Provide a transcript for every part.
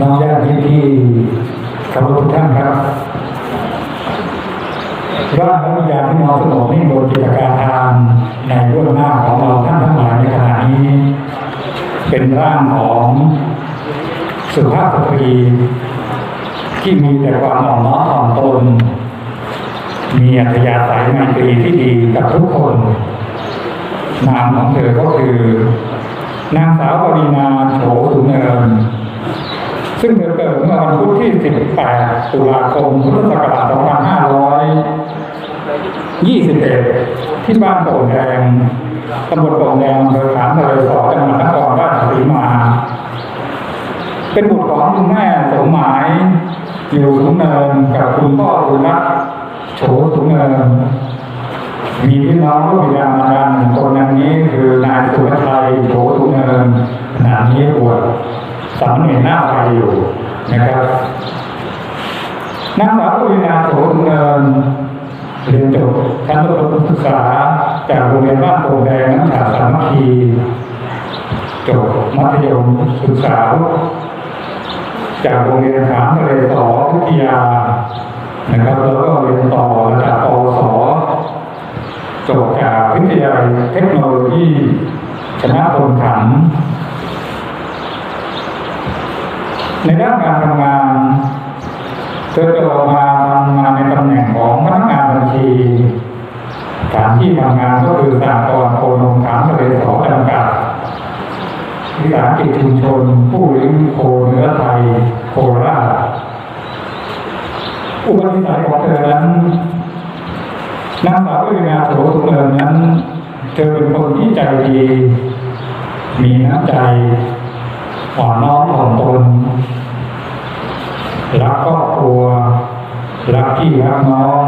น้องญาติที่เคารพทุกท่านครับร่างและวิญญาณที่นอนสนองนี่บนจิตการทานในเบื้องหน้าของเราท่านทั้งหลายในขณะนี้ เป็นร่างของสุภาพสตรี ที่มีแต่ความอ่อนน้อมถ่อมตน มีอัธยาศัยไมตรีที่ดีกับทุกคน นามของเธอก็คือนางสาวปรินาโฉสุเนิน ซึ่งเธอเกิดเมื่อวันพุธที่ 18 ตุลาคม พุทธศักราช 2521 ที่บ้านโป่งแดงตำบลโป่งแดงอำเภอขามทะเลสอจังหวัดนครราชสีมา เป็นบุตรของคุณแม่สมหมาย อยู่สุงเนินกับคุณพ่ออุรักโฉสุงเนิน มีพี่น้องลูกบิดามาดาหนึ่งคนดังนี้คือนายสุภชัยโฉสุงเนินขณะนี้บวช สามเณรหน้าไฟอยู่นะครับนางสาวปรินาโสุงเนินเรียนจบชั้นประถมศึกษาจากโรงเรียนบ้านโป่งแดงน้ำฉาสามัคคีจบมัธยมศึกษา จากโรงเรียนขามทะเลสอวิทยานะครับแล้วก็เรียนต่อระดับปวสจบจากวิทยาลัยเทคโนโลยี ชนะพลขันธ์ ในด้านการทำงานเธอจะออกมาทำงานในตำแหน่งของพนักงานบัญชีสถานที่ทำงานก็คือสากลโคนมขามทะเลสอจำกัดวิสาหกิจชุมชน ผู้เลี้ยงโคเนื้อไทยโคราชอุปนิสัยของเธอนั้นนางสาววินาโสสุเนินนั้น เธอเป็นคนที่ใจดี มีน้ำใจอ่อนน้อมถ่อมตน รักครอบครัว รักพี่รักน้อง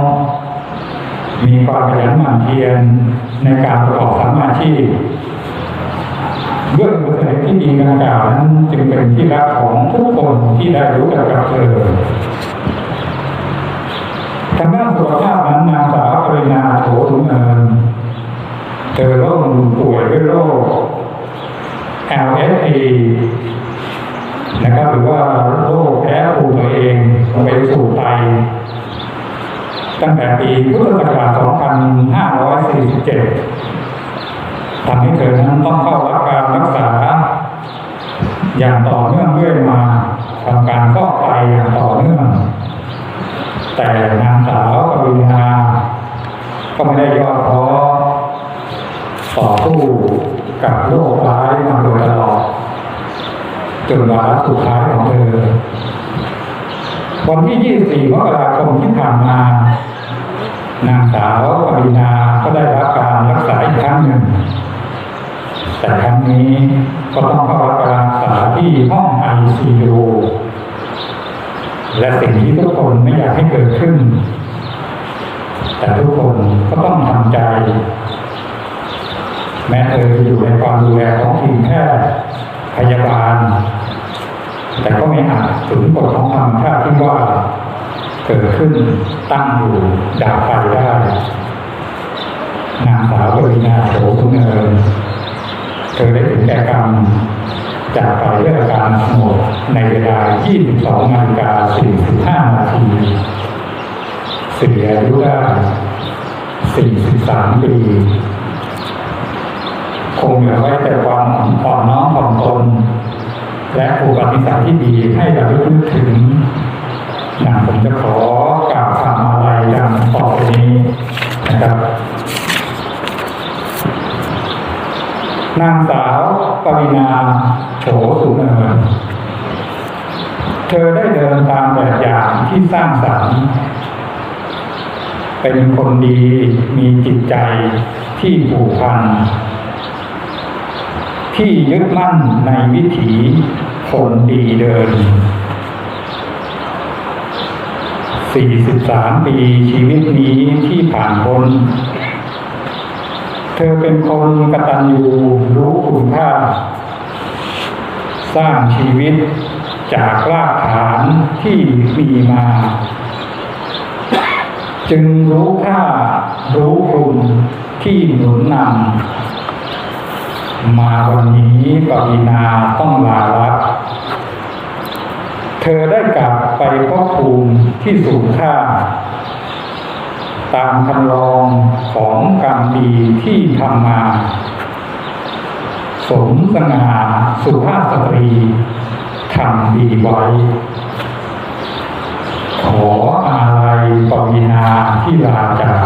มีความขยันหมั่นเพียรในการประกอบสามอาชีพด้วยบุคลิกที่ดีดังกล่าวนั้นจึงเป็นที่รักของทุกคนที่ได้รู้จักกับเธอทางด้านสุขภาพนั้นนางสาวปรินาโถถุงเงินเธอร่มป่วยด้วยโรค LSA นะครับหรือว่า ตั้งแต่ปีพุทธศักราช 2547ทำให้เธอนั้นต้องเข้ารับการรักษา อย่างต่อเนื่องเรื่อยมาทำการฟอกไตอย่างต่อเนื่อง แต่นางสาวปรินาก็ไม่ได้ย่อท้อต่อสู้กับโรคร้ายมาโดยตลอดจนวาระสุดท้ายของเธอ วันที่ 24 มกราคมที่ผ่านมานางสาวปรินาก็ได้รับการรักษาอีกครั้งหนึ่ง แต่ครั้งนี้ก็ต้องเข้ารับการรักษาที่ห้องไอซียูและสิ่งที่ทุกคนไม่อยากให้เกิดขึ้น แต่ทุกคนก็ต้องทำใจ แม้เธอจะอยู่ในความดูแลของทีมแพทย์พยาบาล แต่ก็ไม่อาจถึงกฎของธรรมชาติที่ว่าเกิดขึ้นตั้งอยู่ดับไปได้นางสาวปรินาโสสุเนินเธอได้ถึงแก่กรรมจากไปด้วยอาการสงบในเวลา 22นาฬิกา45นาทีเสียอายุได้43 ปีคงเหลือไว้แต่ความอ่อนน้อมถ่อมตน และอุปนิสัยที่ดีให้เราได้นึกถึงนะผมจะขอกล่าวคำอะไรดังต่อไปนี้นะครับ นางสาวปรินาโฉสุเนินเธอได้เดินตามแบบอย่างที่สร้างสรรค์ เป็นคนดีมีจิตใจที่ผูกพัน ที่ยึดมั่นในวิถีคนดีเดิน 43 ปีชีวิตนี้ที่ผ่านพ้น เธอเป็นคนกตัญญูรู้คุณค่า สร้างชีวิตจากรากฐานที่มีมา จึงรู้ค่ารู้คุณที่หนุนนำ มาวันนี้ปรินาต้องลาลับอได้กลับไปพบภูมิที่สูงค่า ตามคำลองของกรรมดีที่ทำมา สมสง่าสุภาพสตรีทำดีไว้ ขออาลัยปวีนาที่ลาจาก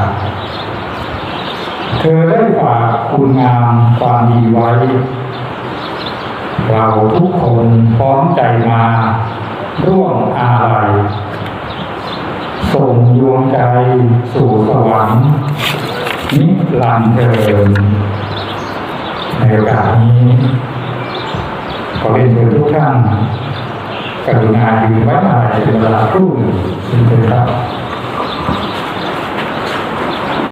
เธอได้ฝากคุณงามความดีไว้ เราทุกคนพร้อมใจมา ร่วมอาลัยส่งดวงใจสู่สวรรค์นิรันดร์เดินในโอกาสนี้ ขอเรียนเชิญทุกท่านกรุณายืนไว้อะไรเป็นเวลาครู่หนึ่งเชิญครับ